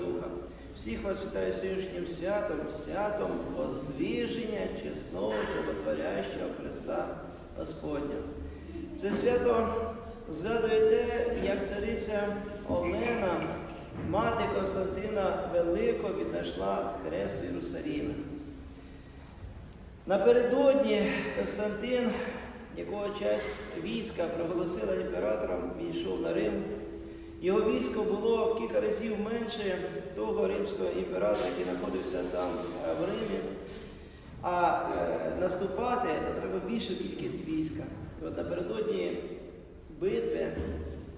Духа. Всіх вас вітаю сьогоднішнім святом, святом воздвиження чесного животворящого Христа Господня. Це свято згадує те, як цариця Олена, мати Константина Великого, віднайшла хрест в Єрусалімі. Напередодні Константин, якого часть війська проголосила імператором, війшов на Рим. Його військо було в кілька разів менше того римського імператора, який знаходився там е, в Римі. А е, наступати то треба більшу кількість війська. І от напередодні битви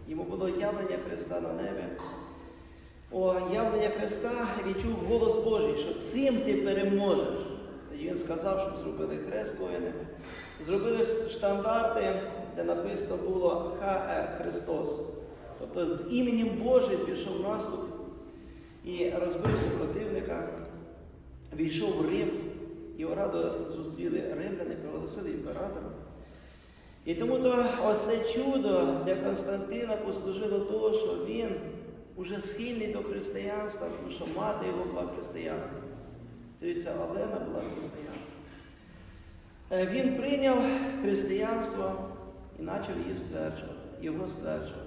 йому було явлення Христа на небі. О, явлення Христа відчув голос Божий, що цим ти переможеш. Тоді він сказав, щоб зробили хрест воїни. Зробили штандарти, де написано було ХР Христос. Тобто з іменем Божим пішов наступ і розбився противника, війшов в Рим, його радо зустріли римляни, проголосили імператором. І тому то ось це чудо для Константина послужило того, що він уже схильний до християнства, тому що мати його була християнка. Цариця Олена була християнка. Е, Він прийняв християнство і почав її стверджувати, його стверджувати.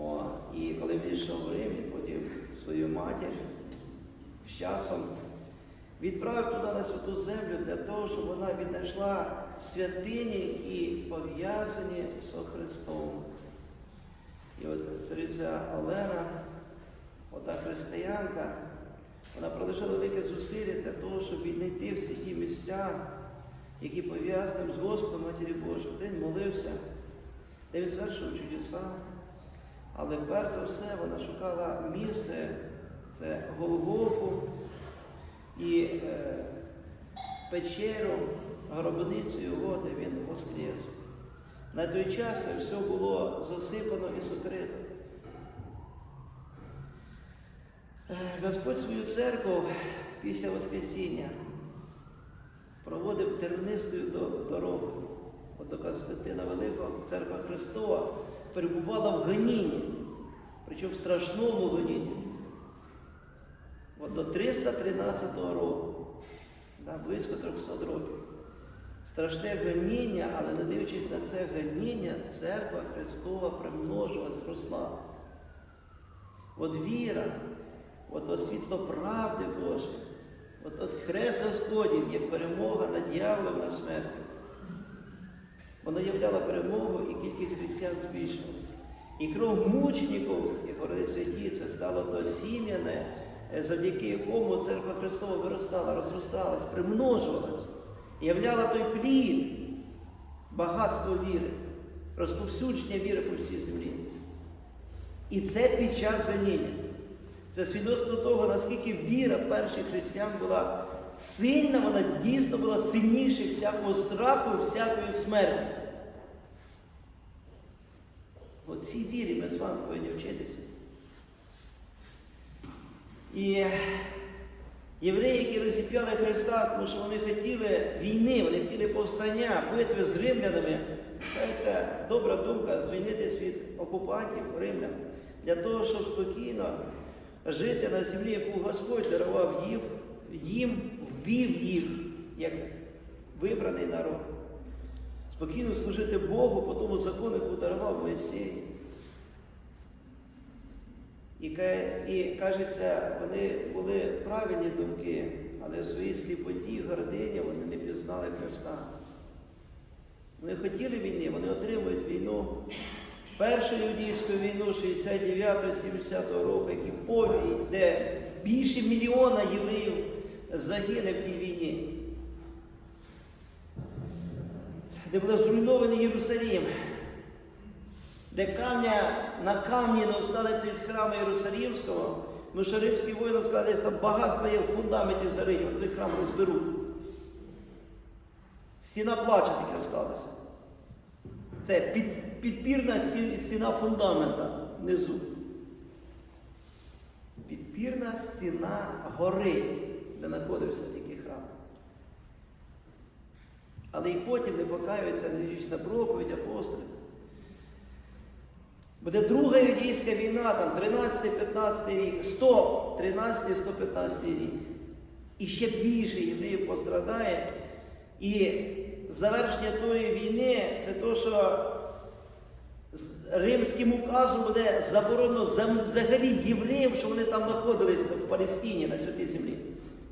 О, і коли він йшов в Рим, він потім свою матір з часом відправив туди на святу землю для того, щоб вона віднайшла святині, які пов'язані з Христом. І от цариця Олена, ота християнка, вона пролишила велике зусилля для того, щоб віднайти всі ті місця, які пов'язані з Господом Матері Божої. Де він молився, де він звершував чудеса. Але перш за все вона шукала місце, це Голгофу і е, печеру, гробницю його, де він воскрес. На той час це все було засипано і сокрито. Е, Господь свою церкву після Воскресіння проводив тернистою до- дорогою. От до Константина Великого, церква Христова перебувала в гонінні, причому в страшному гонінні. От до 313 року, да, близько 300 років. Страшне гоніння, але не дивлячись на це гоніння, церква Христова примножилась, росла. От віра, от, от світло правди Божої, от, от хрест Господній, як перемога над дьяволом на смерті. Воно являло перемогу і кількість християн збільшилася. І кров мучеників, як говорили святі, це стало то сім'яне, е, завдяки якому церква Христова виростала, розросталась, примножувалась, являла той плід, багатство віри, розповсюдження віри по всій землі. І це під час гоніння. Це свідоцтво того, наскільки віра перших християн була сильна, вона дійсно була сильніша всякого страху, всякої смерті. От цій вірі ми з вами повинні вчитися. І євреї, які розіп'яли Христа, тому що вони хотіли війни, вони хотіли повстання, битви з римлянами. Це добра думка звільнитись від окупантів римлян для того, щоб спокійно жити на землі, яку Господь дарував їм, їм ввів їх як вибраний народ. Спокійно служити Богу по тому закону, який дарував Моїсей. І, і кажеться, вони були правильні думки, але в своїй сліпоті, гордині вони не пізнали Христа. Вони хотіли війни, вони отримують війну. Першу юдійську війну 69-70 року, які повій, де більше мільйона євреїв загине в тій війні, де був зруйнований Єрусалім, де камня на камні не осталися від храму Єрусалімського, тому римські воїни сказали, що там багатство є в фундаменті зариті, той храм розберуть. Стіна плаче тільки осталася. Це під, підпірна сті- стіна фундамента внизу. Підпірна стіна гори, де знаходився такий храм. Але і потім не покаються, не на проповідь апостолів. Буде друга юдейська війна, там 13-15 рік, 100, 13-115 рік. І ще більше євреїв пострадає. І завершення тої війни це то, що римським указом буде заборонено взагалі євреям, що вони там знаходились в Палестині на святій землі.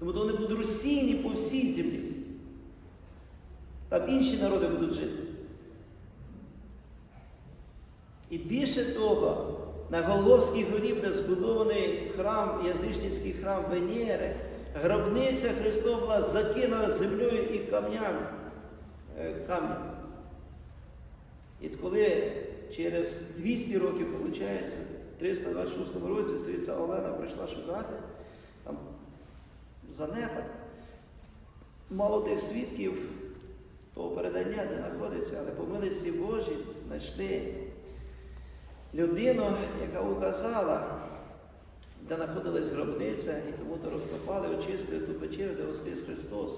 Тому то вони будуть розсіяні по всій землі. Там інші народи будуть жити. І більше того, на Голговській горі буде збудований храм, язичницький храм Венери, гробниця Христова була закинена землею і камнями. е, камнем. І коли через 200 років, виходить, в 326 році цариця Олена прийшла шукати, занепад, мало тих свідків того передання, де знаходиться, але по милості Божій знайшли людину, яка указала, де знаходилась гробниця, і тому то розкопали, очистили ту печеру, де воскрес Христос.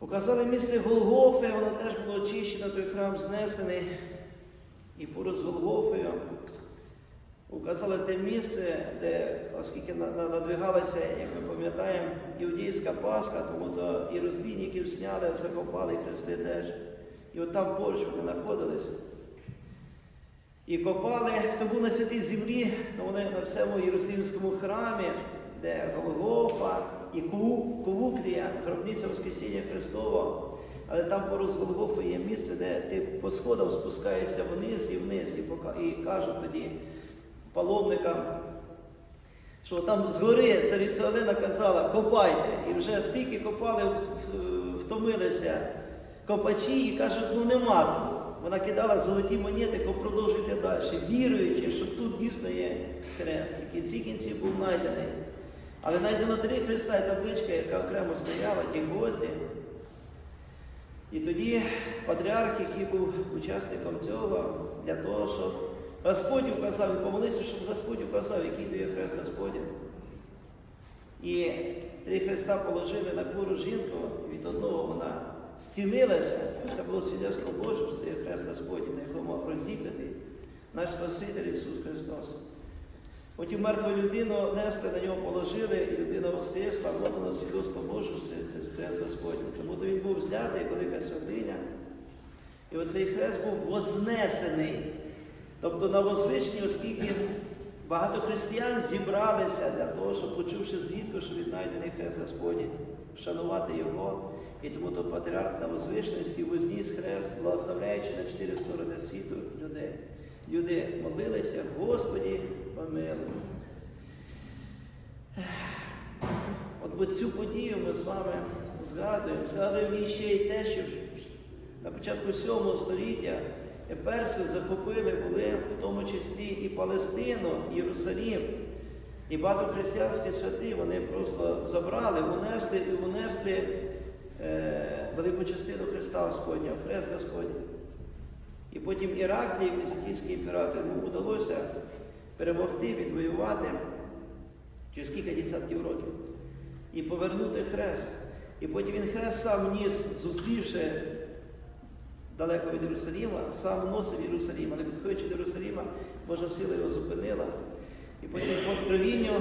Указали місце Голгофи, воно теж було очищено, той храм знесений. І поруч з Голгофою указали те місце, де, оскільки на- на- надвигалася, як ми пам'ятаємо, іудейська Пасха, тому то і розбійників сняли, закопали, і хрести теж. І от там поруч вони знаходилися. І копали, хто був на святій землі, то вони на всьому Єрусалимському храмі, де Голгофа і Ковукрія, гробниця Воскресіння Христова. Але там поруч з Голгофою є місце, де ти по сходам спускаєшся вниз і вниз, і, і кажуть тоді паломникам, що там згори цариця Олена казала, копайте. І вже стільки копали, втомилися копачі і кажуть, ну нема тут. Вона кидала золоті монети, продовжуйте далі, віруючи, що тут дійсно є хрест. І в кінці був знайдений. Але знайдено три хреста і табличка, яка окремо стояла, ті гвозді. І тоді патріарх, який був учасником цього, для того, щоб Господь указав, він помолився, щоб Господь указав, який то є хрест Господень. І три хреста положили на хвору жінку, і від одного вона зцілилася. Це було свідоцтво Боже, що це є хрест Господній, на якому мав розіпити наш Спаситель Ісус Христос. Потім мертву людину несли, на нього положили, і людина воскресла, от воно свідоцтво Боже, що це, хрест Господній. Тому то він був взятий, велика святиня. І оцей хрест був вознесений. Тобто на возвиченні, оскільки багато християн зібралися для того, щоб, почувши звідку, що віднайдений хрест Господній, вшанувати його. І тому то патріарх на возвишеності возніс хрест, благословляючи на чотири сторони світу людей. Люди молилися, Господі, помилуй. От бо цю подію ми з вами згадуємо. Згадуємо і ще й те, що на початку 7 століття перси захопили були в тому числі і Палестину, і Єрусалім. І багато християнські святи вони просто забрали, унесли і унесли е, велику частину Христа Господнього, Хрест Господній. І потім Іраклій, візантійський імператор, йому вдалося перемогти, відвоювати через кілька десятків років і повернути хрест. І потім він хрест сам ніс, зустрівши далеко від Єрусаліма, сам носив Єрусалім, але підходячи до Єрусаліма, Божа сила його зупинила. І потім по откровінню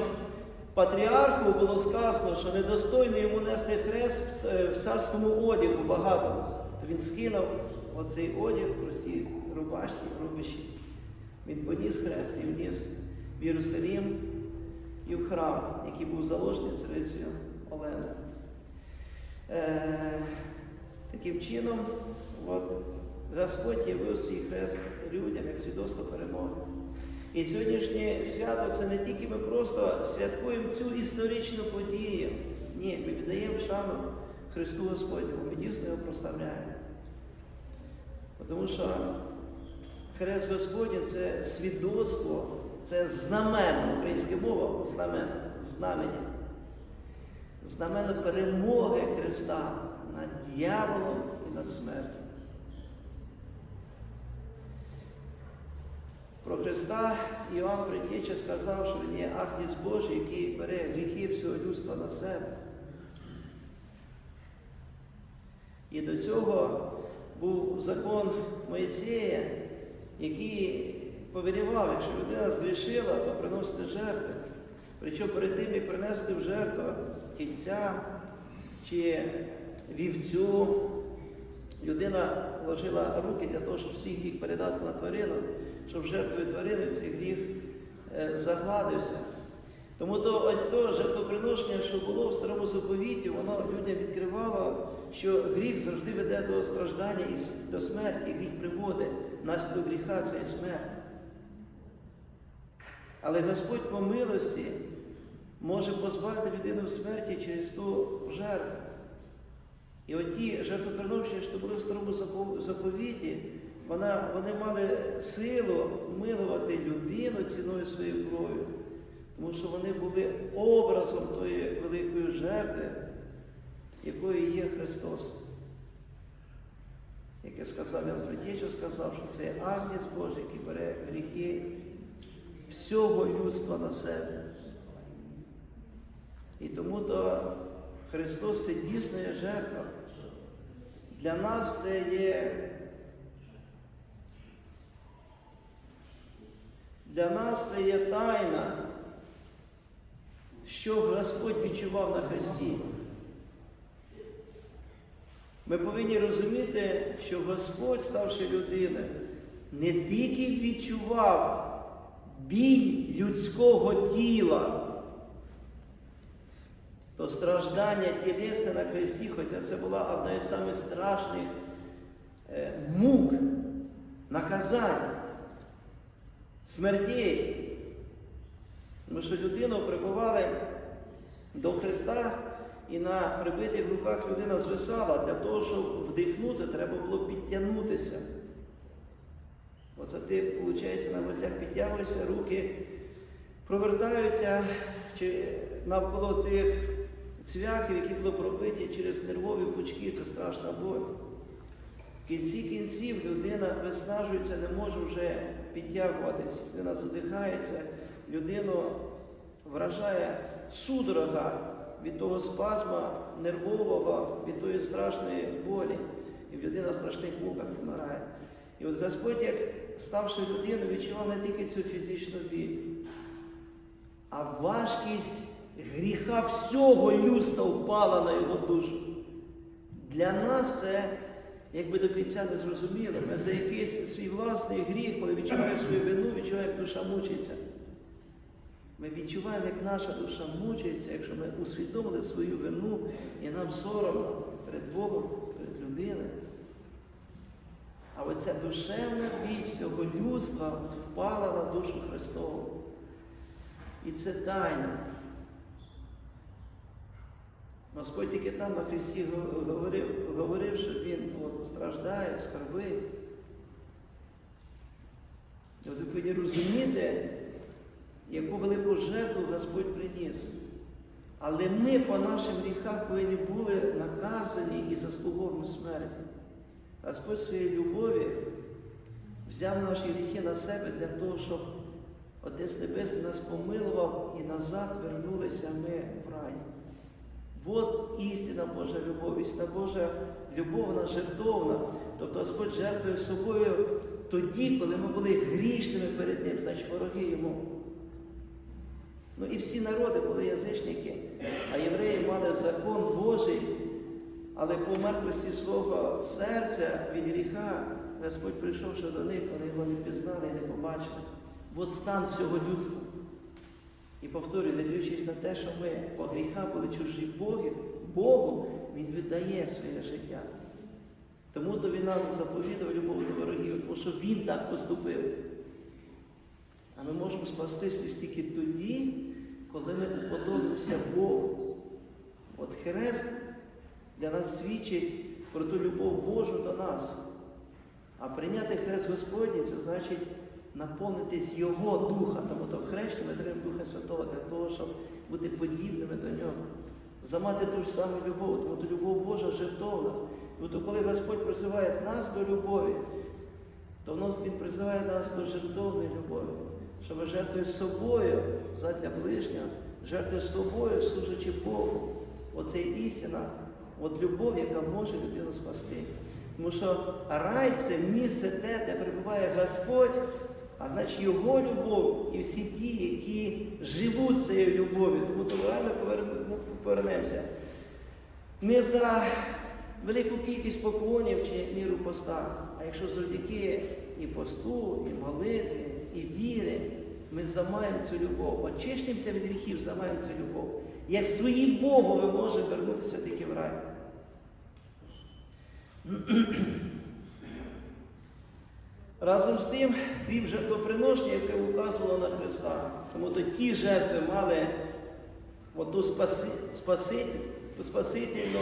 патріарху було сказано, що недостойно йому нести хрест в царському одягу багатому. То він скинув оцей одяг в простій рубашці, рубищі. Він поніс хрест і вніс в Єрусалім і в храм, який був заложений царицею Оленою. Е, таким чином, от, Господь явив свій хрест людям як свідоцтво перемоги. І сьогоднішнє свято це не тільки ми просто святкуємо цю історичну подію. Ні, ми віддаємо шану Христу Господньому, ми дійсно його прославляємо. Тому що Хрест Господній це свідоцтво, це знамено, українська мова знамено, знамення. Знамено перемоги Христа над дьяволом і над смертю. Про Христа Іван Притеча сказав, що він є агнець Божий, який бере гріхи всього людства на себе. І до цього був закон Моїсея, який повелівав, якщо людина згрішила, то приносити жертви. Причому перед тим, як принести в жертву тільця чи вівцю, людина вложила руки для того, щоб всіх їх передати на тварину, щоб жертвою тварини цей гріх е, загладився. Тому то ось то жертвоприношення, що було в старому заповіті, воно людям відкривало, що гріх завжди веде до страждання і до смерті. Гріх приводить наслідок гріха це є смерть. Але Господь по милості може позбавити людину смерті через ту жертву. І оті жертвоприношення, що були в старому запо- заповіті, вона, вони мали силу милувати людину ціною своєї крові, тому що вони були образом тої великої жертви, якою є Христос. Як я сказав, Ян Притічо сказав, що це агнець Божий, який бере гріхи всього людства на себе. І тому то Христос це дійсно є жертва. Для нас це є. Для нас це є тайна, що Господь відчував на Христі. Ми повинні розуміти, що Господь, ставши людиною, не тільки відчував біль людського тіла, то страждання тілесне на Христі, хоча це була одна із самих страшних е, мук, наказань, смертей. Тому що людину прибували до Христа і на прибитих руках людина звисала. Для того, щоб вдихнути, треба було підтягнутися. Оце ти, виходить, на гостях підтягуєшся, руки провертаються навколо тих цвяхів, які були пробиті через нервові пучки, це страшна боль. В кінці кінців людина виснажується, не може вже підтягуватись, людина задихається, людину вражає судорога від того спазма нервового, від тої страшної болі. І людина в страшних муках вмирає. І от Господь, як ставши людиною, відчував не тільки цю фізичну біль, а важкість гріха всього людства впала на його душу. Для нас це якби до кінця не зрозуміло. Ми за якийсь свій власний гріх, коли відчуваємо свою вину, відчуваємо, як душа мучиться. Ми відчуваємо, як наша душа мучиться, якщо ми усвідомили свою вину і нам соромно перед Богом, перед людиною. А оця душевна біль всього людства впала на душу Христову. І це тайна. Господь тільки там на Христі говорив, говорив що Він от, страждає, скорбить. Ви повинні розуміти, яку велику жертву Господь приніс. Але ми по нашим гріхах повинні були наказані і заслуговуємо смерті. Господь своєї любові взяв наші гріхи на себе для того, щоб Отець Небесний нас помилував і назад вернулися ми в рай. От істина Божа любов, істина Божа любов, вона жертовна. Тобто Господь жертвує собою тоді, коли ми були грішними перед Ним, значить вороги йому. Ну і всі народи були язичники, а євреї мали закон Божий, але по мертвості свого серця від гріха Господь прийшовши до них, вони його не пізнали і не побачили. От стан всього людства. І повторюю, не дивлячись на те, що ми по гріхах були чужі Боги, Богу, Він віддає своє життя. Тому то він нам заповідав любов до ворогів, тому що Він так поступив. А ми можемо спастись лише тільки тоді, коли ми уподобимося Богу. От хрест для нас свідчить про ту любов Божу до нас. А прийняти хрест Господній це значить наповнитись Його Духа. Тому то хрещення ми Духа Святого для того, щоб бути подібними до нього. Замати ту ж саму любов, тому то любов Божа жертовна. Тому то коли Господь призиває нас до любові, то воно Він призиває нас до жертовної любові, щоб жертвою собою задля ближнього, жертвою собою, служачи Богу. Оце істина, от любов, яка може людину спасти. Тому що рай це місце те, де перебуває Господь, а значить Його любов і всі ті, які живуть цією любов'ю. Тому раю ми повернемося. Не за велику кількість поклонів чи міру поста, а якщо завдяки і посту, і молитві, і віри, ми замаємо цю любов, очистимося від гріхів, замаємо цю любов. Як своїм Богом ми можемо вернутися тільки в рай. Разом з тим, крім жертвоприношення, яке указувало на Христа, тому то ті жертви мали оту спаси, спаси, спасительну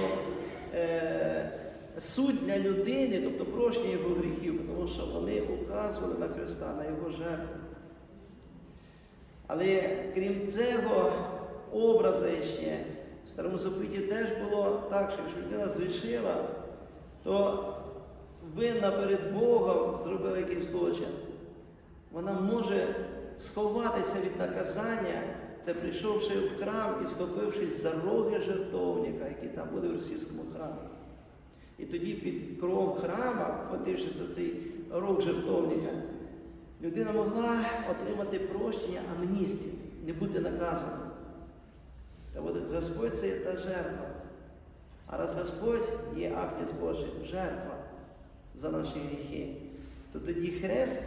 е, суть для людини, тобто прощення його гріхів, тому що вони указували на Христа, на Його жертву. Але крім цього образу ще в Старому Заповіті теж було так, що якщо людина згрішила, то винна перед Богом зробила якийсь злочин. Вона може сховатися від наказання, це прийшовши в храм і схопившись за роги жертовника, які там були в російському храмі. І тоді під кров храма, хватившись за цей рог жертовника, людина могла отримати прощення амністії, не бути наказана. Та от Господь це є та жертва. А раз Господь є Агнець Божий, жертва за наші гріхи, то тоді хрест,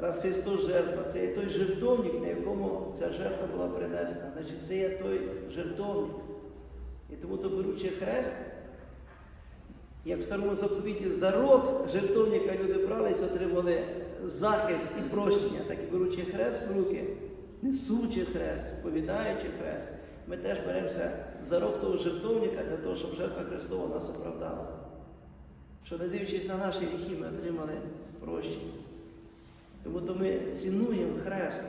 раз Христос жертва, це є той жертовник, на якому ця жертва була принесена. Значить, це є той жертовник. І тому то беручи хрест, як в старому заповіті за рок жертовника люди брались, отримали захист і прощення, так і беручи хрест в руки, несучи хрест, сповідаючи хрест, ми теж беремося за рог того жертовника для того, щоб жертва Христова нас оправдала. Що не дивлячись на наші гріхи, ми отримали прощення. Тому то ми цінуємо хрест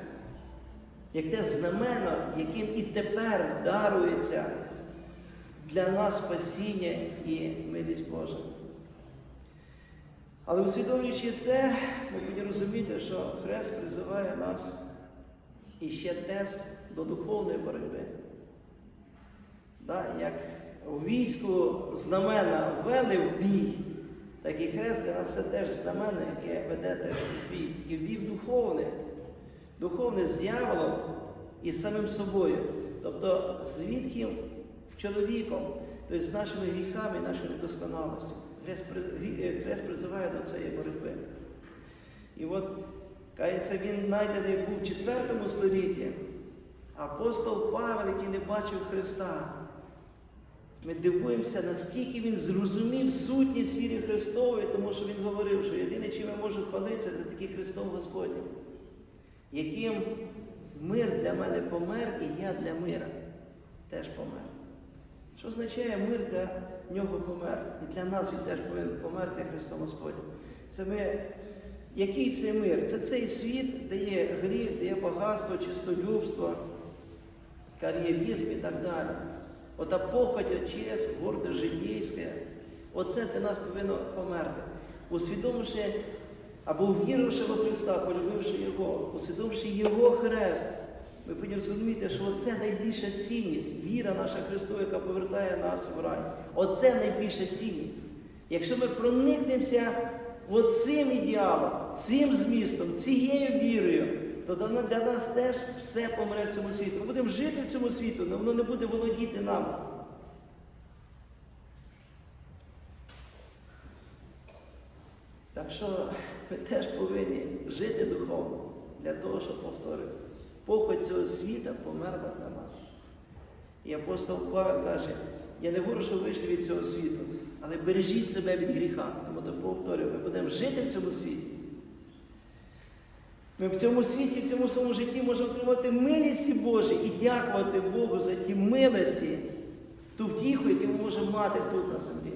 як те знамено, яким і тепер дарується для нас спасіння і милість Божа. Але усвідомлюючи це, ми повинні розуміти, що Хрест призиває нас іще теж до духовної боротьби. Да, як у війську знамена ввели в бій, так і хрест для нас це теж знамено, яке веде теж бій. Тільки вів духовний, духовне з дьяволом і з самим собою. Тобто з чоловіком, тобто з нашими гріхами нашою недосконалостю. Хрест, е, хрест призиває до цієї боротьби. І от, кається, він знайдений був в 4 столітті. Апостол Павел, який не бачив Христа. Ми дивуємося, наскільки він зрозумів сутність віри Христової, тому що він говорив, що єдине, чим я можу хвалитися, це такий Христом Господнім, яким мир для мене помер, і я для мира теж помер. Що означає мир для нього помер? І для нас він теж повинен померти Христом Господнім. Це ми, який це мир? Це цей світ, де є гріх, де є багатство, чистолюбство, кар'єрізм і так далі. Ота похоть, честь, гордо житейське, оце для нас повинно померти. Усвідомивши або ввіривши во Христа, полюбивши Його, усвідомивши Його хрест, ми повинні розуміти, що оце найбільша цінність, віра наша Христова, яка повертає нас в рай. Оце найбільша цінність. Якщо ми проникнемося оцим ідеалом, цим змістом, цією вірою, то для нас теж все помре в цьому світі. Ми будемо жити в цьому світі, але воно не буде володіти нами. Так що ми теж повинні жити духовно для того, щоб повторити. Похоть цього світа померла для нас. І апостол Павел каже, я не говорю, що вийшли від цього світу, але бережіть себе від гріха. Тому то повторюю, ми будемо жити в цьому світі. Ми в цьому світі, в цьому своєму житті можемо отримати милісті Божі і дякувати Богу за ті милості, ту втіху, яку ми можемо мати тут на землі.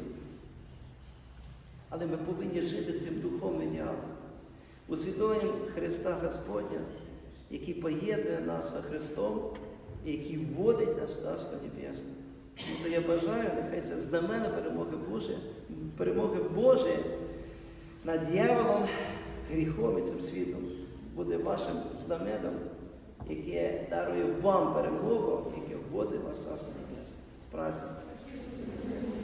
Але ми повинні жити цим духовним ідеалом, усвідомленням Христа Господня, який поєднує нас з Христом і який вводить нас в Царство Небесне. Тому то я бажаю, нехай це знамена перемоги Божої, перемоги Божої над дьяволом, гріхом і цим світом буде вашим знамедом, яке дарує вам перемогу, яке вводить вас в Царство Небесне. Праздник!